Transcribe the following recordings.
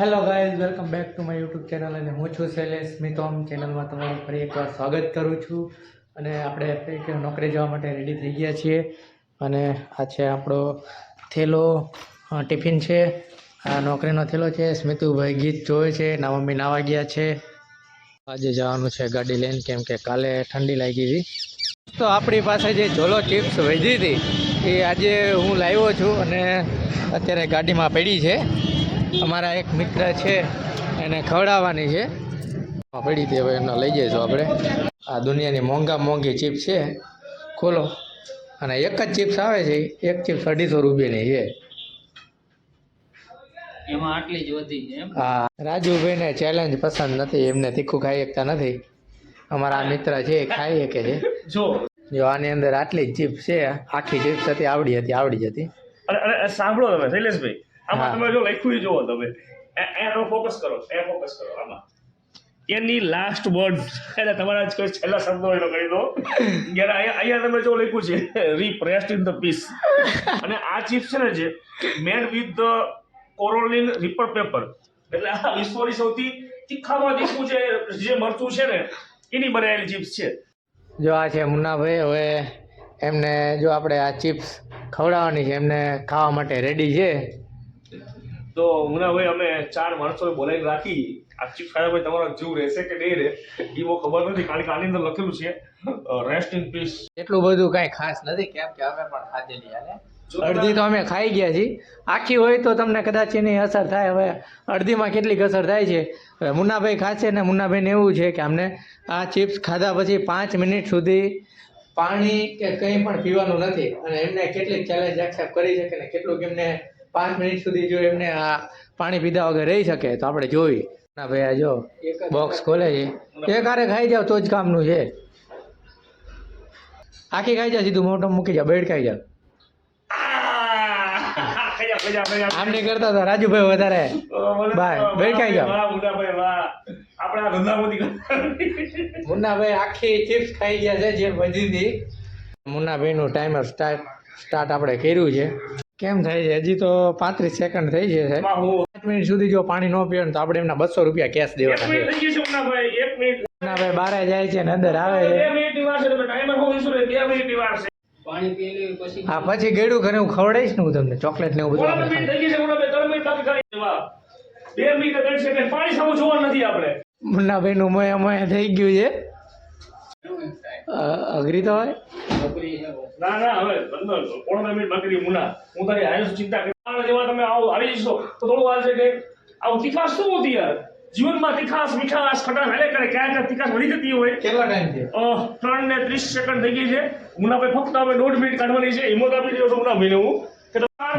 Hello guys welcome back to my YouTube channel અને હું છું શૈલેષ. મિતોમ ચેનલમાં તમારું ફરી એકવાર સ્વાગત કરું છું. અને આપણે નોકરી જવા માટે રેડી થઈ ગયા છીએ. અને આ છે આપણો થેલો ટિફિન છે. આ નોકરીનો થેલો છે. સ્મિતુભાઈ ગીત જોવે છે. ના મમ્મી નાવા ગયા છે. આજે જવાનું છે ગાડી લઈને, કેમ કે કાલે ઠંડી લાગી હતી. તો આપણી પાસે જે ઝોલો ચિપ્સ વધી હતી, એ આજે હું લાવ્યો છું અને અત્યારે ગાડીમાં પડી છે. અમારા એક મિત્ર છે એને ખવડાવવાની છે. પડી તે હવે એને લઈ જઈશું આપણે. આ દુનિયાની મોંઘા મોંઘી ચિપ્સ છે. ખોલો. અને એક જ ચિપ્સ આવે છે એક ચિપ્સ અઢીસો રૂપિયાની છે. એમાં આટલી જ વધી છે હા રાજુભાઈને ચેલેન્જ પસંદ નથી એમને તીખું ખાઈ શકતા નથી. અમારા મિત્ર છે એ ખાઈ શકે છે. જો. જો આની અંદર આટલી જ ચિપ્સ છે આખી ચિપ્સ હતી આવડી હતી આવડી જ હતી. અને અને સાંભળો તમે શૈલેષભાઈ. આમાં તમે જો લખ્યું જુઓ તમે. એનો ફોકસ કરો એ ફોકસ કરો આમાં. એની લાસ્ટ વર્ડ એટલે તમારા જ કોઈ છેલ્લા શબ્દો એનો કહી દો. જ્યારે અહીંયા અહીંયા તમે જો લખ્યું છે રીપ્રેસ્ડ ઇન ધ પીસ અને આ ચિપ્સ છે ને જે made with the Carolina reaper pepper એટલે આ વિશ્વની સૌથી તીખામાં તીખું છે જે મરચું છે ને એની બનાવેલી ચિપ્સ છે. જો આ છે મુન્નાભાઈ હવે એમને જો આપણે આ ચિપ્સ ખવડાવવાની છે એમને ખાવા માટે રેડી છે. તો મુનાભાઈ અમે ચાર માણસો બોલાવી રાખી. આ ચીફ ભાઈ તમારો જીવ રહેશે કે નહીં રહે એ બહુ ખબર નથી. કારણ કે આની અંદર લખેલું છે રેસ્ટ ઇન પીસ એટલું બધું કાંઈ ખાસ નથી કેમ કે અમે પણ ખાધેલી હાલે. અડધી તો અમે ખાઈ ગયા છીએ. આખી હોય તો તમને કદાચ એની અસર થાય. હવે અડધીમાં કેટલીક અસર થાય છે. મુન્નાભાઈ ખાશે ને મુન્નાભાઈને એવું છે કે અમને આ ચિપ્સ ખાધા પછી પાંચ મિનિટ સુધી પાણી કે કંઈ પણ પીવાનું નથી. અને એમને કેટલીક ચેલેન્જ એક્સેપ્ટ કરી છે કે કેટલુંક એમને પાંચ મિનિટ સુધી જો એમને આ પાણી પીધા વગર રહી શકે તો આપણે જોઈ. ના ભાઈ આ જો બોક્સ ખોલે છે. એક હારે ખાઈ જાવ તો જ કામનું છે. આખી ખાઈ જાવ સીધું મોટો મૂકી જાવ બેડ ખાઈ જાવ નહીં કરતા હતા રાજુભાઈ વધારે. બાય, બેઠાઈ જાવ આપણા ધંધામાંથી મુન્નાભાઈ આખી ચિપ્સ ખાઈ ગયા છે જે વધી હતી મુન્નાભાઈનું ટાઈમર સ્ટાર્ટ સ્ટાર્ટ આપણે કર્યું છે. કેમ થાય છે? હજી તો પાંત્રીસ સેકન્ડ થઈ છે. સાહેબ પાંચ મિનિટ સુધી જો પાણી ન પીવે ને તો આપણે એમના બસો રૂપિયા કેશ દેવાના મિનિટ મુન્નાભાઈ બારે જાય છે ને અંદર આવે છે. હું પછી હા પછી ગેડું ઘરે હું ખવડાવીશ ને હું તમને ચોકલેટ ને એવું બધું ના ભાઈ નું મોયા મોયા થઈ ગયું છે. અઘરી તો હોય. ના ના હવે પંદર પોણો મિનિટ બાકી મુના. હું તારી આયુષ ચિંતા કરી જેવા તમે આવો આવી જશો. તો થોડું વાર છે કે આવું તીખાશ શું હોતી યાર? જીવનમાં તીખાસ મીઠાસ ખટાસ હાલે કરે ક્યાં ક્યાં તીખાસ વધી જતી હોય. કેટલા ટાઈમ છે? ત્રણ ને ત્રીસ સેકન્ડ થઈ ગઈ છે. મુનાભાઈ ફક્ત હવે દોઢ મિનિટ કાઢવાની છે. હિંમત આપી રહ્યો છું મુનાભાઈને હું.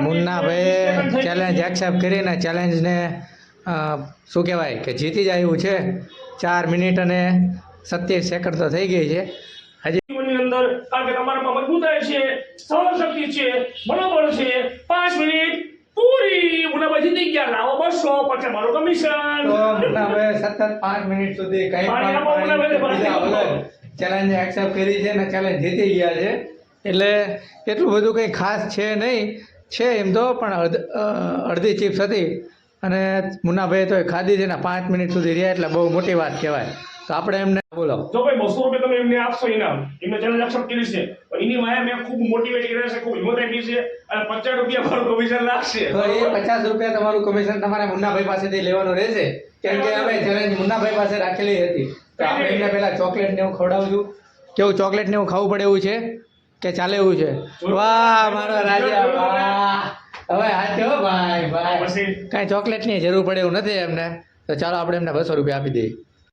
મુન્નાભાઈ ચેલેન્જ. એક્સેપ્ટ કરીને ચેલેન્જને શું કહેવાય? કે જીતી જ આવ્યું છે. ચાર મિનિટ અને સત્યાવીસ સેકન્ડ તો થઈ ગઈ છે. જીવનની અંદર કારણ કે તમારામાં મજબૂતાઈ છે સહનશક્તિ છે મનોબળ છે. પાંચ મિનિટ પૂરી. મુનાભાઈ જીતી ગયા. લાવો બસો પછી મારું કમિશન તો સતત પાંચ મિનિટ સુધી કંઈ પણ આપો મુન્નાભાઈને, પાણી પીધા પાણી વગર ચેલેન્જ એક્સેપ્ટ કરી છે ને ચેલેન્જ જીતી ગયા છે. એટલે એટલું બધું કંઈ ખાસ છે નહીં. છે એમ તો પણ અડધ અડધી ચિપ્સ હતી. અને મુન્નાભાઈએ તો ખાધી છે ને પાંચ મિનિટ સુધી રહ્યા એટલે બહુ મોટી વાત કહેવાય. તો આપણે એમને બોલો જો ભાઈ બસો રૂપિયા તમે એમને આપશો ઇનામ. એમને ચેલેન્જ એક્સેપ્ટ કરી છે. પણ એની માયા મેં ખૂબ મોટિવેટ કર્યા છે ખૂબ હિંમત આપી છે અને પચાસ રૂપિયા મારું કમિશન લાગશે. તો એ પચાસ રૂપિયા તમારું કમિશન તમારે મુન્નાભાઈ પાસેથી લેવાનું રહેશે કેમ કે અમે ચેલેન્જ મુન્નાભાઈ પાસે રાખેલી હતી. તો આપણે એમને પહેલા ચોકલેટ ને એવું ખવડાવશું કેવું ચોકલેટ ને એવું ખાવું પડે એવું છે? કે ચાલે એવું છે? વાહ મારો રાજા વાહ. હવે હાચો ભાઈ ભાઈ. પછી? કાંઈ ચોકલેટની જરૂર પડે એવું નથી એમને. તો ચાલો આપણે એમને બસો રૂપિયા આપી દઈએ.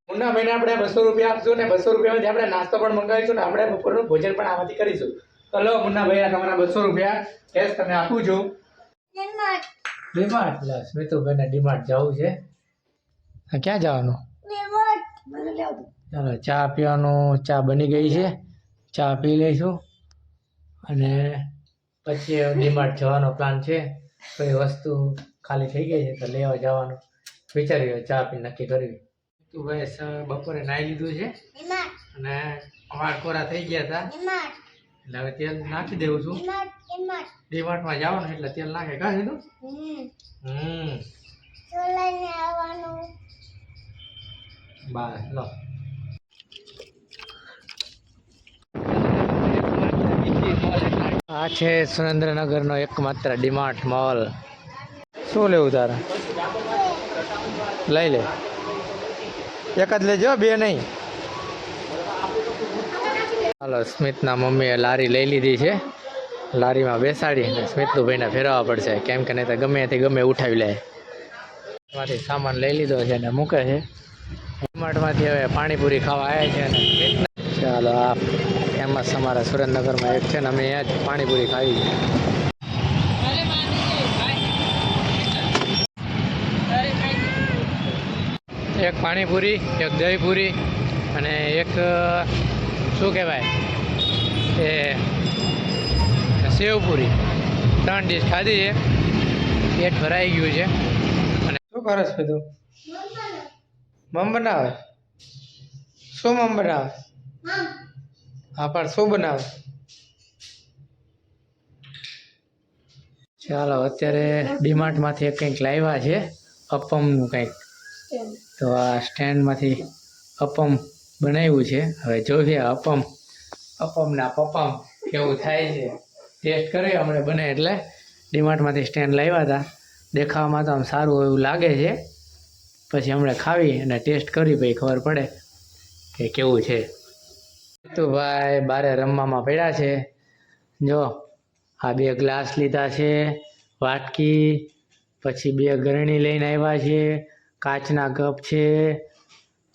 મુન્નાભાઈને આપણે બસો રૂપિયા આપશું ને બસો રૂપિયામાંથી આપણે નાસ્તો પણ મંગાવીશું ને આપણે બપોરનું ભોજન પણ આમાંથી કરીશું. તો લો મુન્નાભાઈ આ તમારા બસો રૂપિયા. કેશ તમે આપું છું. ડીમાર્ટ લે સ્મિતુભાઈને ડીમાર્ટ જવું છે. ક્યાં જવાનું? ચાલો ચા પીવાનું ચા બની ગઈ છે. ચા પી લઈશું. અને પછી ડીમાર્ટ જવાનો પ્લાન છે. કોઈ વસ્તુ ખાલી થઈ ગઈ છે તો લેવા જવાનું. વિચાર્યું ચા પી નક્કી કરવી તું ભાઈ બપોરે નાહી લીધું છે? અને વાળ કોરા થઈ ગયા હતા એટલે હવે તેલ નાખી દેવું છું. ડીમાર્ટમાં જવાનું એટલે તેલ નાખે. કાં સીધું હમ. બસ લો. આ છે સુરેન્દ્રનગરનો એકમાત્ર ડીમાર્ટ મોલ. શું લેવું તારે? લઈ લે. એક જ લેજો, બે નહીં. હાલો, સ્મિતના મમ્મીએ લારી લઈ લીધી છે. લારીમાં બેસાડી અને સ્મિતનું ભાઈને ફેરવવા પડશે. કેમ કે નહીં તો ગમે તે ગમે ઉઠાવી લે. એમાંથી સામાન લઈ લીધો છે અને મૂકે છે. ડીમાર્ટમાંથી હવે પાણીપુરી ખાવા આવ્યા છે અને ચાલો, આ ફેમસ અમારા સુરેન્દ્રનગરમાં એક છે ને અમે અહીંયા જ પાણીપુરી ખાવી છે એક પાણીપુરી, એક દહીપુરી અને એક શું કહેવાય? એ, સેવપુરી. ત્રણ ડીશ ખાધી છે. પેટ ભરાઈ ગયું છે. અને શું કરસ બધું? મમ બનાવે? શું મમ બનાવે? હા, પણ શું બનાવે? ચાલો, અત્યારે ડીમાર્ટમાંથી કંઈક લાવ્યા છે. અપમનું કંઈક. તો આ સ્ટેન્ડમાંથી અપમ બનાવ્યું છે. હવે જોઈએ અપમ, અપમના પપમ કેવું થાય છે. ટેસ્ટ કરી અમને બને એટલે ડીમાર્ટમાંથી સ્ટેન્ડ લાવ્યા હતા. દેખાવામાં તો આમ સારું એવું લાગે છે. પછી હમણાં ખાવી અને ટેસ્ટ કરી પછી ખબર પડે કે કેવું છે. તો ભાઈ બારે રમવામાં પડ્યા છે. જો, આ બે ગ્લાસ લીધા છે, વાટકી, પછી બે ગરણી લઈને આવ્યા છે. કાચના કપ છે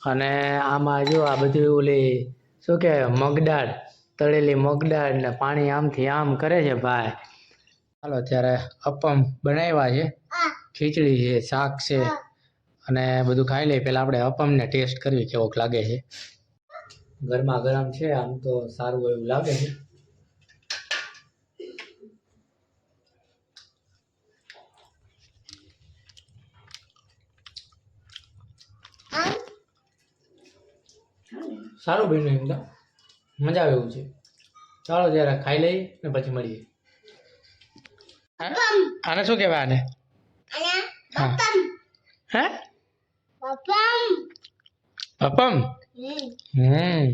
અને આમાં જો આ બધું ઓલી શું કહેવાય, મગદાળ, તળેલી મગદાળ ને પાણી આમથી આમ કરે છે ભાઈ. ચાલો ત્યારે અપમ બનાવ્યા છે. ખીચડી છે, શાક છે અને બધું ખાઈ લઈએ પહેલાં આપણે અપમને ટેસ્ટ કરવી કેવોક લાગે છે. ગરમા ગરમ છે, આમ તો સારું એવું લાગે છે. સારું બન્યું એમ તો. મજા આવે એવું છે. ચાલો જરા ખાઈ લઈએ ને પછી મળીએ. આને શું કહેવાય આને? હા. પપમ અપમ હમ.